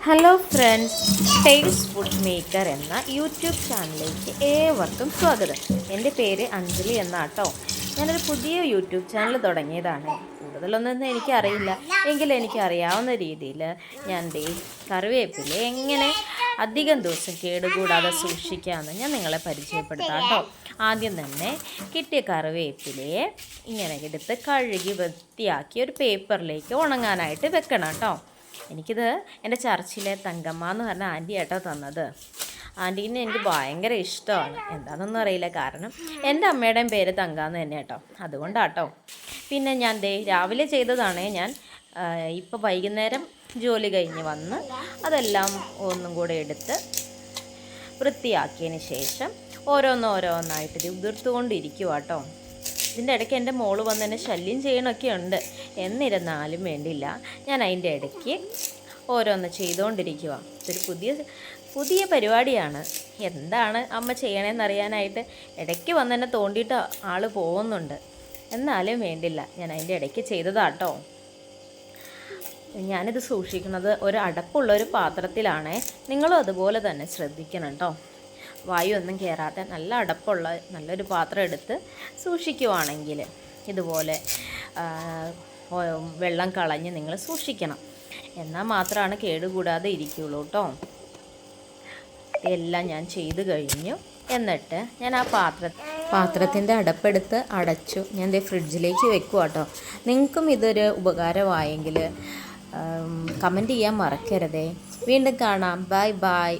Hello friends tales food maker എന്ന YouTube ചാനലിലേക്ക് ഏവർക്കും സ്വാഗതം. എന്റെ പേര് അഞ്ജലി എന്നാട്ടോ. ഞാനൊരു പുതിയ യൂട്യൂബ് ചാനൽ തുടങ്ങിയതാണ്. കൂടുതലൊന്നും എനിക്കറിയില്ല. എങ്കിലും എനിക്കറിയാവുന്ന രീതിയിൽ ഞാൻ ദേ കറിവേപ്പില എങ്ങനെ അധികം ദിവസം കേടുകൂടാതെ സൂക്ഷിക്കാമെന്ന് ഞാൻ നിങ്ങളെ പരിചയപ്പെടുത്താം കേട്ടോ ആദ്യം തന്നെ കിട്ടിയ കറിവേപ്പിലയെ ഇങ്ങനെ എടുത്ത് കഴുകി വൃത്തിയാക്കി ഒരു പേപ്പറിലേക്ക് ഉണങ്ങാനായിട്ട് വെക്കണം കേട്ടോ. എനിക്കിത് എന്റെ ചർച്ചിലെ തങ്കമ്മ എന്ന് പറഞ്ഞ ആന്റി ഏട്ടോ തന്നത്. ആന്റീനെ എനിക്ക് ഭയങ്കര ഇഷ്ടമാണ്. എന്താണെന്നൊന്നും അറിയില്ല. കാരണം എന്റെ അമ്മയുടെയും പേര് തങ്കാന്ന് തന്നെ കേട്ടോ. അതുകൊണ്ടാട്ടോ. പിന്നെ ഞാൻ ദേ രാവിലെ ചെയ്തതാണ് ഞാൻ ഇപ്പോൾ വൈകുന്നേരം ജോലി കഴിഞ്ഞ് വന്ന് അതെല്ലാം ഒന്നും കൂടെ എടുത്ത് വൃത്തിയാക്കിയതിന് ശേഷം ഓരോന്നോരോന്നായിട്ട് ഇത് ഉതിർത്തുകൊണ്ടിരിക്കുക കേട്ടോ ഇതിന്റെ ഇടയ്ക്ക് എന്റെ മോൾ വന്ന് എന്നെ ശല്യം ചെയ്യണമൊക്കെ ഉണ്ട്. എന്നിരുന്നാലും വേണ്ടില്ല. ഞാൻ അതിന്റെ ഇടയ്ക്ക് ഓരോന്ന് ചെയ്തുകൊണ്ടിരിക്കുക ഇതൊരു പുതിയ പുതിയ പരിപാടിയാണ്. എന്താണ് അമ്മ ചെയ്യണേന്ന് അറിയാനായിട്ട് ഇടയ്ക്ക് വന്ന് എന്നെ തോണ്ടിയിട്ട് ആൾ പോകുന്നുണ്ട്. എന്നാലും വേണ്ടില്ല. ഞാൻ അതിന്റെ ഇടയ്ക്ക് ചെയ്തതാട്ടോ ഞാനിത് സൂക്ഷിക്കുന്നത് ഒരു അടപ്പുള്ള ഒരു പാത്രത്തിലാണേ. നിങ്ങളും അതുപോലെ തന്നെ ശ്രദ്ധിക്കണം കേട്ടോ വായു ഒന്നും കയറാത്ത നല്ല അടപ്പുള്ള നല്ലൊരു പാത്രം എടുത്ത് സൂക്ഷിക്കുവാണെങ്കിൽ ഇതുപോലെ വെള്ളം കളഞ്ഞ് നിങ്ങൾ സൂക്ഷിക്കണം. എന്നാൽ മാത്രമാണ് കേടുകൂടാതെ ഇരിക്കുള്ളൂ കേട്ടോ. എല്ലാം ഞാൻ ചെയ്തു കഴിഞ്ഞു. എന്നിട്ട് ഞാൻ ആ പാത്ര പാത്രത്തിന്റെ അടപ്പെടുത്ത് അടച്ചു. ഞാൻ ദേ ഫ്രിഡ്ജിലേക്ക് വെക്കുക കേട്ടോ. നിങ്ങൾക്കും ഇതൊരു ഉപകാരമായെങ്കിൽ കമന്റ് ചെയ്യാൻ മറക്കരുതേ. വീണ്ടും കാണാം. Bye bye.